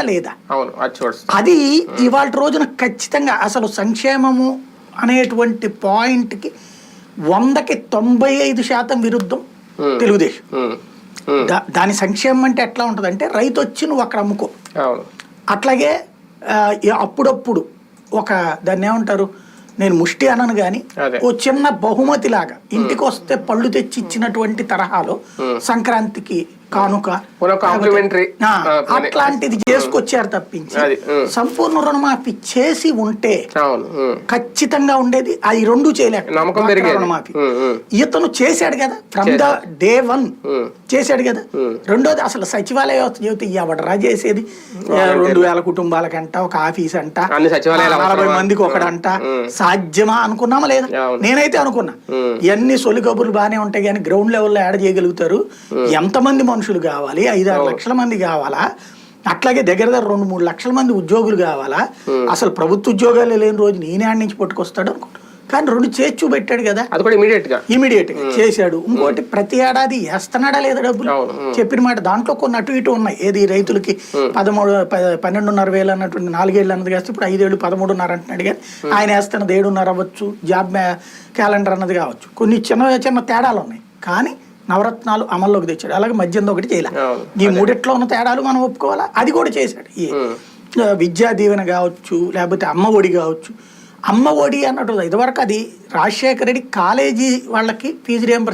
లేదా? అవును అది ఇవాళ రోజున ఖచ్చితంగా అసలు సంక్షేమము అనేటువంటి పాయింట్కి వందకి తొంభై ఐదు శాతం విరుద్ధం. తెలుగుదేశం. దాని సంక్షేమం అంటే ఎట్లా ఉంటుందంటే రైతు వచ్చి నువ్వు అక్కడ అమ్ముకో. అట్లాగే అప్పుడప్పుడు ఒక దాన్ని ఏమంటారు నేను ముష్టి అనను కానీ. ఓ చిన్న బహుమతి లాగా ఇంటికి వస్తే పళ్ళు తెచ్చి ఇచ్చినటువంటి తరహాలో సంక్రాంతికి కానుక. అట్లాంటిది చేసుకొచ్చారు తప్పించి. సంపూర్ణ రుణమాఫీ చేసి ఉంటే ఖచ్చితంగా ఉండేది అది రెండు చేయలేక. రుణమాఫీ. ఇతను చేశాడు కదా ఫ్రమ్ ద డే వన్. చేశాడు కదా. రెండోది అసలు సచివాలయ వ్యవస్థ ఎవడరా చేసేది రెండు వేల కుటుంబాలకంట ఒక ఆఫీస్ అంట నలభై? మందికి ఒకడంట. సాధ్యమా అనుకున్నామా లేదా. నేనైతే అనుకున్నా. ఇవన్నీ సొలి కబుర్లు బాగానే ఉంటాయి కానీ గ్రౌండ్ లెవెల్లో యాడ్ చేయగలుగుతారు ఎంతమంది మనుషులు కావాలి ఐదారు లక్షల మంది కావాలా? అట్లాగే దగ్గర దగ్గర రెండు మూడు లక్షల మంది ఉద్యోగులు కావాలా? అసలు ప్రభుత్వ ఉద్యోగాలు లేని రోజు నేనే నుంచి పట్టుకొస్తాడు అనుకుంటా. కానీ రెండు చేసి చూపెట్టాడు కదా. అది కూడా ఇమీడియట్గా ఇమీడియట్గా చేశాడు ఇంకోటి ప్రతి ఏడాది వేస్తున్నాడా లేదా డబ్బులు. చెప్పిన మాట. దాంట్లో కొన్ని అటు ఇటు ఉన్నాయి. ఏది రైతులకి పదమూడు పన్నెండున్నర వేలు అన్నటువంటి నాలుగేళ్ళు అన్నది కాస్తే ఇప్పుడు ఐదేళ్ళు పదమూడున్నర అంటున్నాడు కానీ ఆయన వేస్తున్నది ఏడున్నర అవ్వచ్చు. జాబ్ క్యాలెండర్ అన్నది కావచ్చు. కొన్ని చిన్న చిన్న తేడాలు ఉన్నాయి. కానీ నవరత్నాలు అమల్లోకి తెచ్చాడు. అలాగే మధ్యంది ఒకటి చేయలే. ఈ మూడిట్లో ఉన్న తేడాలు మనం ఒప్పుకోవాలా? అది కూడా చేశాడు. ఈ విద్యా దీవెన కావచ్చు లేకపోతే అమ్మ ఒడి కావచ్చు. అమ్మ ఒడి అన్నట్టు ఇదివరకు అది రాజశేఖర రెడ్డి కాలేజీ వాళ్ళకి ఫీజు రియంబర్స్